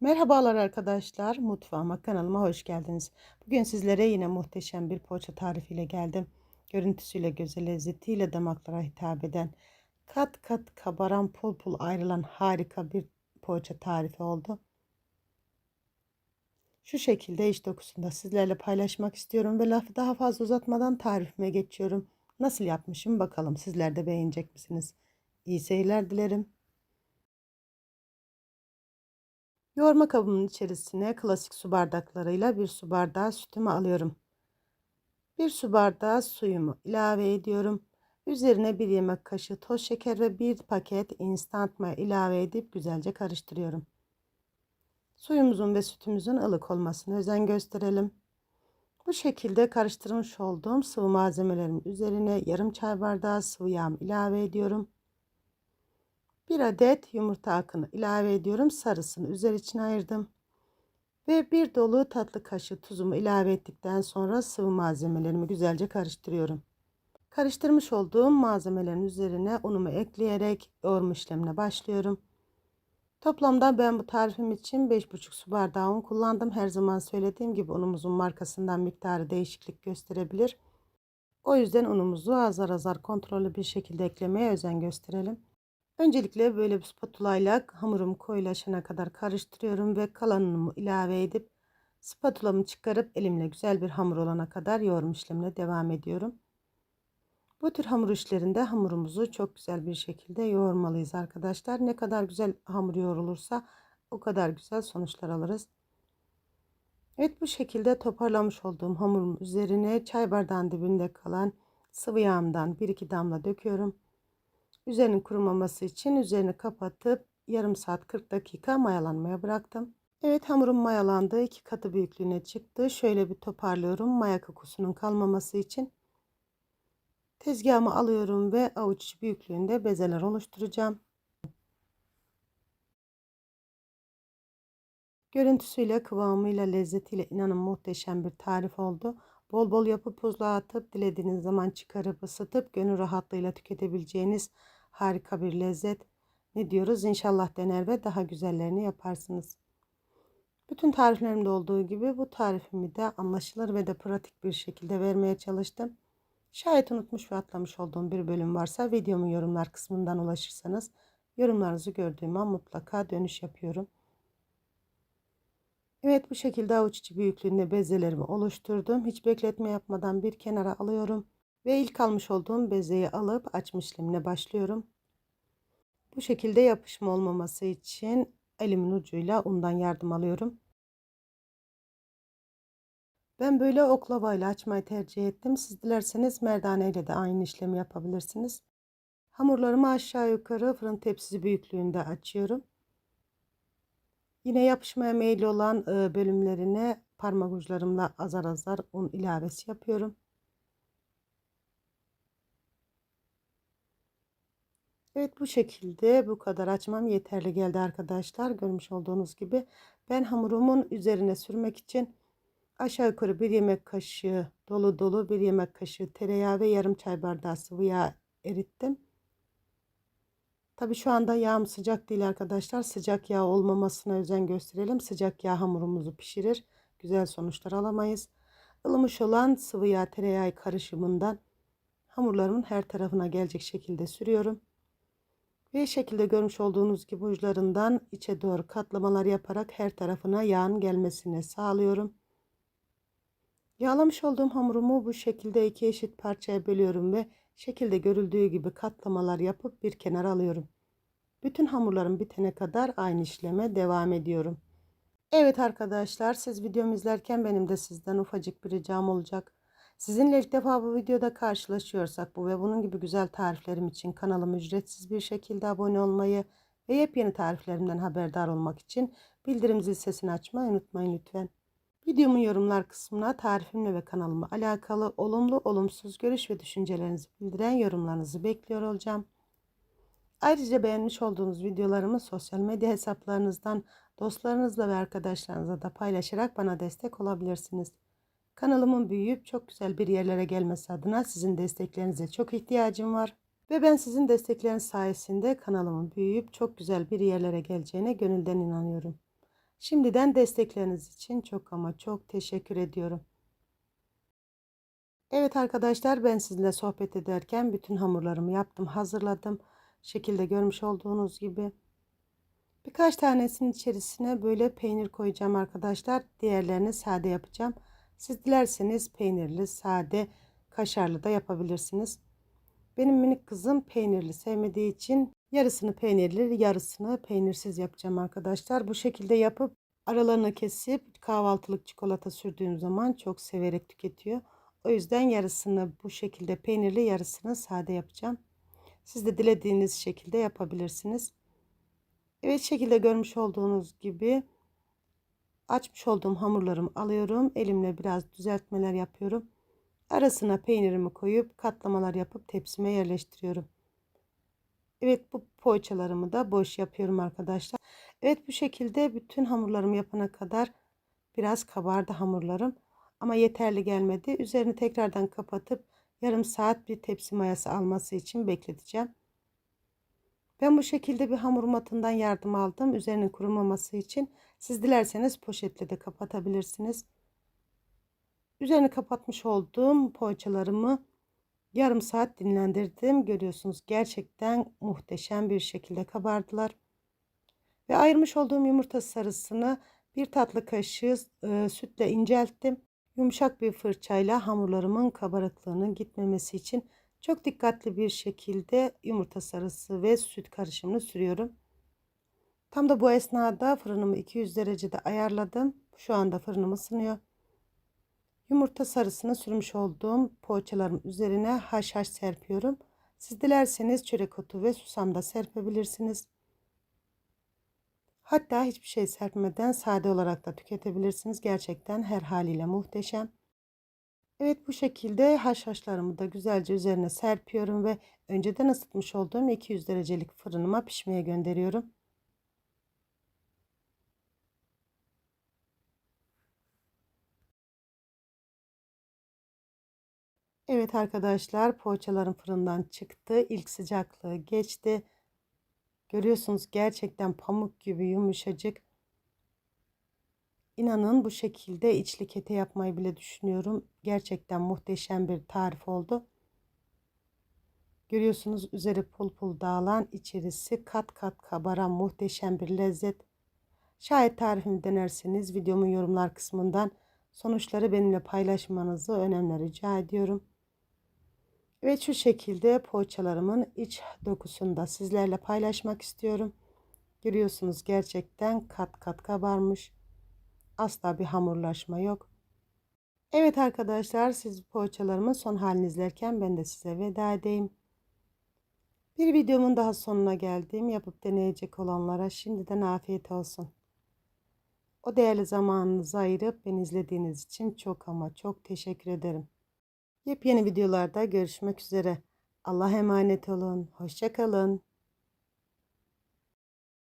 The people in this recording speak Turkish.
Merhabalar arkadaşlar, mutfağıma kanalıma hoş geldiniz. Bugün sizlere yine muhteşem bir poğaça tarifiyle geldim. Görüntüsüyle, göze lezzetiyle damaklara hitap eden, kat kat kabaran, pul pul ayrılan harika bir poğaça tarifi oldu. Şu şekilde iç dokusunda sizlerle paylaşmak istiyorum ve lafı daha fazla uzatmadan tarifime geçiyorum. Nasıl yapmışım bakalım sizler de beğenecek misiniz? İyi seyirler dilerim. Yoğurma kabımın içerisine klasik su bardaklarıyla bir su bardağı sütümü alıyorum. Bir su bardağı suyumu ilave ediyorum. Üzerine bir yemek kaşığı toz şeker ve bir paket instant maya ilave edip güzelce karıştırıyorum. Suyumuzun ve sütümüzün ılık olmasına özen gösterelim. Bu şekilde karıştırmış olduğum sıvı malzemelerin üzerine yarım çay bardağı sıvı yağ ilave ediyorum. Bir adet yumurta akını ilave ediyorum. Sarısını üzeri için ayırdım. Ve bir dolu tatlı kaşığı tuzumu ilave ettikten sonra sıvı malzemelerimi güzelce karıştırıyorum. Karıştırmış olduğum malzemelerin üzerine unumu ekleyerek yoğurma işlemine başlıyorum. Toplamda ben bu tarifim için 5,5 su bardağı un kullandım. Her zaman söylediğim gibi unumuzun markasından miktarı değişiklik gösterebilir. O yüzden unumuzu azar azar kontrollü bir şekilde eklemeye özen gösterelim. Öncelikle böyle bir spatula ile hamurum koyulaşana kadar karıştırıyorum ve kalanını ilave edip spatulamı çıkarıp elimle güzel bir hamur olana kadar yoğurma işlemine devam ediyorum. Bu tür hamur işlerinde hamurumuzu çok güzel bir şekilde yoğurmalıyız arkadaşlar. Ne kadar güzel hamur yoğrulursa o kadar güzel sonuçlar alırız. Evet bu şekilde toparlamış olduğum hamurum üzerine çay bardağın dibinde kalan sıvı yağımdan 1-2 damla döküyorum. Üzerinin kurumaması için üzerini kapatıp yarım saat 40 dakika mayalanmaya bıraktım. Evet hamurum mayalandı. iki katı büyüklüğüne çıktı. Şöyle bir toparlıyorum. Maya kokusunun kalmaması için. Tezgahımı alıyorum ve avuç büyüklüğünde bezeler oluşturacağım. Görüntüsüyle, kıvamıyla, lezzetiyle inanın muhteşem bir tarif oldu. Bol bol yapıp buzluğa atıp dilediğiniz zaman çıkarıp ısıtıp gönül rahatlığıyla tüketebileceğiniz harika bir lezzet. Ne diyoruz? İnşallah dener ve daha güzellerini yaparsınız. Bütün tariflerimde olduğu gibi bu tarifimi de anlaşılır ve de pratik bir şekilde vermeye çalıştım. Şayet unutmuş ve atlamış olduğum bir bölüm varsa videomun yorumlar kısmından ulaşırsanız yorumlarınızı gördüğüm an mutlaka dönüş yapıyorum. Evet bu şekilde avuç içi büyüklüğünde bezelerimi oluşturdum. Hiç bekletme yapmadan bir kenara alıyorum. Ve ilk almış olduğum bezeyi alıp açma işlemine başlıyorum. Bu şekilde yapışma olmaması için elimin ucuyla undan yardım alıyorum. Ben böyle oklavayla açmayı tercih ettim. Siz dilerseniz merdane ile de aynı işlemi yapabilirsiniz. Hamurlarımı aşağı yukarı fırın tepsisi büyüklüğünde açıyorum. Yine yapışmaya meyilli olan bölümlerine parmak uçlarımla azar azar un ilavesi yapıyorum. Evet bu şekilde bu kadar açmam yeterli geldi arkadaşlar. Görmüş olduğunuz gibi ben hamurumun üzerine sürmek için aşağı yukarı bir yemek kaşığı dolu dolu bir yemek kaşığı tereyağı ve yarım çay bardağı sıvı yağ erittim. Tabi şu anda yağım sıcak değil arkadaşlar. Sıcak yağ olmamasına özen gösterelim. Sıcak yağ hamurumuzu pişirir. Güzel sonuçlar alamayız. Ilımış olan sıvı yağ tereyağı karışımından hamurlarımın her tarafına gelecek şekilde sürüyorum. Ve şekilde görmüş olduğunuz gibi uçlarından içe doğru katlamalar yaparak her tarafına yağın gelmesini sağlıyorum. Yağlamış olduğum hamurumu bu şekilde iki eşit parçaya bölüyorum ve şekilde görüldüğü gibi katlamalar yapıp bir kenara alıyorum. Bütün hamurlarım bitene kadar aynı işleme devam ediyorum. Evet arkadaşlar siz videomu izlerken benim de sizden ufacık bir ricam olacak. Sizinle ilk defa bu videoda karşılaşıyorsak bu ve bunun gibi güzel tariflerim için kanalıma ücretsiz bir şekilde abone olmayı ve yepyeni tariflerimden haberdar olmak için bildirim zil sesini açmayı unutmayın lütfen. Videomun yorumlar kısmına tarifimle ve kanalıma alakalı olumlu olumsuz görüş ve düşüncelerinizi bildiren yorumlarınızı bekliyor olacağım. Ayrıca beğenmiş olduğunuz videolarımı sosyal medya hesaplarınızdan dostlarınızla ve arkadaşlarınızla da paylaşarak bana destek olabilirsiniz. Kanalımın büyüyüp çok güzel bir yerlere gelmesi adına sizin desteklerinize çok ihtiyacım var. Ve ben sizin destekleriniz sayesinde kanalımın büyüyüp çok güzel bir yerlere geleceğine gönülden inanıyorum. Şimdiden destekleriniz için çok ama çok teşekkür ediyorum. Evet arkadaşlar ben sizinle sohbet ederken bütün hamurlarımı yaptım hazırladım. Şekilde görmüş olduğunuz gibi. Birkaç tanesinin içerisine böyle peynir koyacağım arkadaşlar. Diğerlerini sade yapacağım. Siz dilerseniz peynirli, sade, kaşarlı da yapabilirsiniz. Benim minik kızım peynirli sevmediği için yarısını peynirli, yarısını peynirsiz yapacağım arkadaşlar. Bu şekilde yapıp aralarını kesip kahvaltılık çikolata sürdüğüm zaman çok severek tüketiyor. O yüzden yarısını bu şekilde peynirli, yarısını sade yapacağım. Siz de dilediğiniz şekilde yapabilirsiniz. Evet şekilde görmüş olduğunuz gibi açmış olduğum hamurlarımı alıyorum. Elimle biraz düzeltmeler yapıyorum. Arasına peynirimi koyup katlamalar yapıp tepsime yerleştiriyorum. Evet bu poğaçalarımı da boş yapıyorum arkadaşlar. Evet bu şekilde bütün hamurlarımı yapana kadar biraz kabardı hamurlarım. Ama yeterli gelmedi. Üzerini tekrardan kapatıp yarım saat bir tepsi mayası alması için bekleteceğim. Ben bu şekilde bir hamur matından yardım aldım. Üzerinin kurumaması için. Siz dilerseniz poşetle de kapatabilirsiniz. Üzerini kapatmış olduğum poğaçalarımı yarım saat dinlendirdim. Görüyorsunuz gerçekten muhteşem bir şekilde kabardılar. Ve ayırmış olduğum yumurta sarısını bir tatlı kaşığı e, sütle incelttim. Yumuşak bir fırçayla hamurlarımın kabarıklığının gitmemesi için çok dikkatli bir şekilde yumurta sarısı ve süt karışımını sürüyorum. Tam da bu esnada fırınımı 200 derecede ayarladım. Şu anda fırınım ısınıyor. Yumurta sarısını sürmüş olduğum poğaçalarım üzerine haşhaş serpiyorum. Siz dilerseniz çörek otu ve susam da serpebilirsiniz. Hatta hiçbir şey serpmeden sade olarak da tüketebilirsiniz. Gerçekten her haliyle muhteşem. Evet bu şekilde haşhaşlarımı da güzelce üzerine serpiyorum ve önceden ısıtmış olduğum 200 derecelik fırınıma pişmeye gönderiyorum. Evet arkadaşlar poğaçalarım fırından çıktı. İlk sıcaklığı geçti. Görüyorsunuz gerçekten pamuk gibi yumuşacık. İnanın bu şekilde içli kete yapmayı bile düşünüyorum. Gerçekten muhteşem bir tarif oldu. Görüyorsunuz üzeri pul pul dağılan içerisi kat kat kabaran muhteşem bir lezzet. Şayet tarifimi denerseniz videomun yorumlar kısmından sonuçları benimle paylaşmanızı önemli rica ediyorum. Ve şu şekilde poğaçalarımın iç dokusunu da sizlerle paylaşmak istiyorum. Görüyorsunuz gerçekten kat kat kabarmış. Asla bir hamurlaşma yok. Evet arkadaşlar siz poğaçalarımın son halini izlerken ben de size veda edeyim. Bir videomun daha sonuna geldim. Yapıp deneyecek olanlara şimdiden afiyet olsun. O değerli zamanınızı ayırıp beni izlediğiniz için çok ama çok teşekkür ederim. Yepyeni videolarda görüşmek üzere. Allah'a emanet olun. Hoşçakalın.